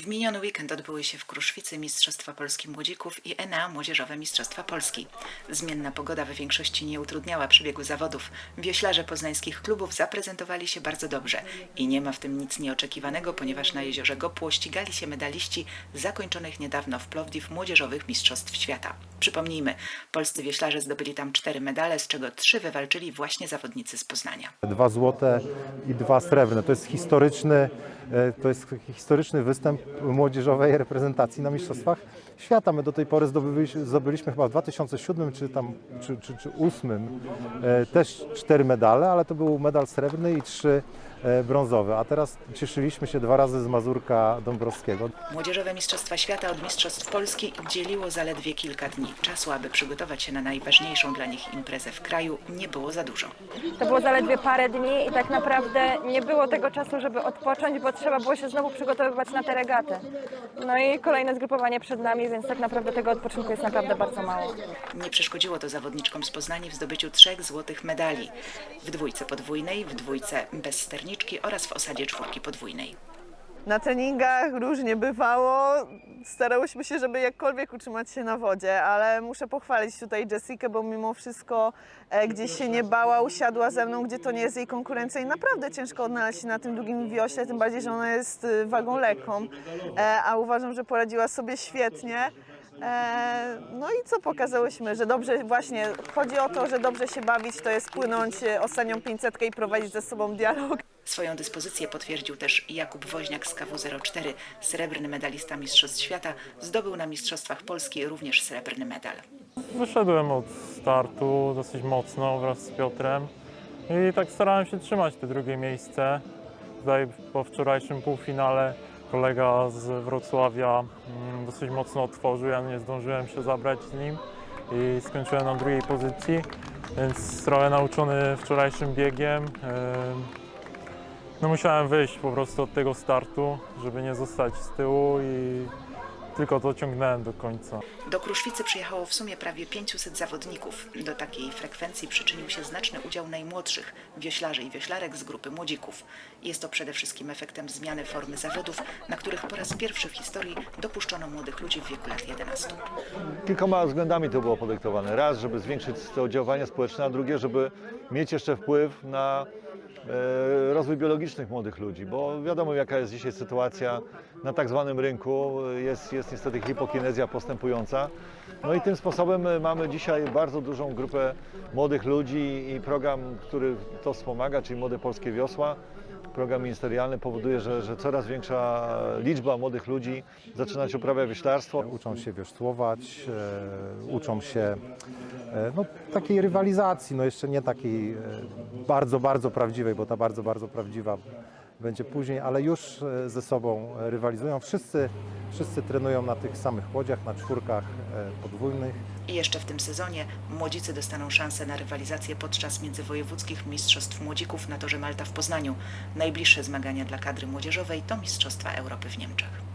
W miniony weekend odbyły się w Kruszwicy Mistrzostwa Polski Młodzików i ENA Młodzieżowe Mistrzostwa Polski. Zmienna pogoda w większości nie utrudniała przebiegu zawodów. Wioślarze poznańskich klubów zaprezentowali się bardzo dobrze i nie ma w tym nic nieoczekiwanego, ponieważ na jeziorze Gopło ścigali się medaliści zakończonych niedawno w Plovdiv Młodzieżowych Mistrzostw Świata. Przypomnijmy, polscy wioślarze zdobyli tam cztery medale, z czego trzy wywalczyli właśnie zawodnicy z Poznania. Dwa złote i dwa srebrne. To jest historyczny, to jest historyczny występ młodzieżowej reprezentacji na Mistrzostwach Świata. My do tej pory zdobyliśmy, zdobyliśmy chyba w 2007 czy tam czy, czy, czy 2008 e, też cztery medale, ale to był medal srebrny i trzy e, brązowe. A teraz cieszyliśmy się dwa razy z Mazurka Dąbrowskiego. Młodzieżowe Mistrzostwa Świata od Mistrzostw Polski dzieliło zaledwie kilka dni. Czasu, aby przygotować się na najważniejszą dla nich imprezę w kraju, nie było za dużo. To było zaledwie parę dni i tak naprawdę nie było tego czasu, żeby odpocząć, bo trzeba było się znowu przygotowywać na te regaty. No i kolejne zgrupowanie przed nami, więc tak naprawdę tego odpoczynku jest naprawdę bardzo mało. Nie przeszkodziło to zawodniczkom z Poznania w zdobyciu trzech złotych medali w dwójce podwójnej, w dwójce bez sterniczki oraz w osadzie czwórki podwójnej. Na treningach różnie bywało. Starałyśmy się, żeby jakkolwiek utrzymać się na wodzie, ale muszę pochwalić tutaj Jessikę, bo mimo wszystko e, gdzieś się nie bała, usiadła ze mną, gdzie to nie jest jej konkurencja i naprawdę ciężko odnaleźć się na tym długim wiośle, tym bardziej, że ona jest y, wagą lekką, e, a uważam, że poradziła sobie świetnie. E, No i co pokazałyśmy, że dobrze właśnie chodzi o to, że dobrze się bawić, to jest płynąć e, ostatnią 500 i prowadzić ze sobą dialog. Swoją dyspozycję potwierdził też Jakub Woźniak z KW04, srebrny medalista Mistrzostw Świata, zdobył na Mistrzostwach Polski również srebrny medal. Wyszedłem od startu dosyć mocno wraz z Piotrem i tak starałem się trzymać te drugie miejsce. Tutaj po wczorajszym półfinale kolega z Wrocławia mm, dosyć mocno otworzył, ja nie zdążyłem się zabrać z nim i skończyłem na drugiej pozycji, więc trochę nauczony wczorajszym biegiem. em, No musiałem wyjść po prostu od tego startu, żeby nie zostać z tyłu i tylko to ciągnąłem do końca. Do Kruszwicy przyjechało w sumie prawie 500 zawodników. Do takiej frekwencji przyczynił się znaczny udział najmłodszych wioślarzy i wioślarek z grupy młodzików. Jest to przede wszystkim efektem zmiany formy zawodów, na których po raz pierwszy w historii dopuszczono młodych ludzi w wieku lat 11. Kilkoma względami to było podyktowane. Raz, żeby zwiększyć to oddziaływanie społeczne, a drugie, żeby mieć jeszcze wpływ na e, rozwój biologicznych młodych ludzi, bo wiadomo jaka jest dzisiaj sytuacja na tak zwanym rynku, jest, jest niestety hipokinezja postępująca. No i tym sposobem e, mamy dzisiaj bardzo dużą grupę młodych ludzi i program, który to wspomaga, czyli Młode Polskie Wiosła, program ministerialny powoduje, że, że coraz większa liczba młodych ludzi zaczyna się uprawiać wioślarstwo. Uczą się wiosłować, e, uczą się no, takiej rywalizacji, no jeszcze nie takiej e, bardzo, bardzo prawdziwej, bo ta bardzo, bardzo prawdziwa będzie później, ale już e, ze sobą rywalizują. Wszyscy, wszyscy trenują na tych samych łodziach, na czwórkach e, podwójnych. I jeszcze w tym sezonie młodzicy dostaną szansę na rywalizację podczas międzywojewódzkich Mistrzostw Młodzików na torze Malta w Poznaniu. Najbliższe zmagania dla kadry młodzieżowej to Mistrzostwa Europy w Niemczech.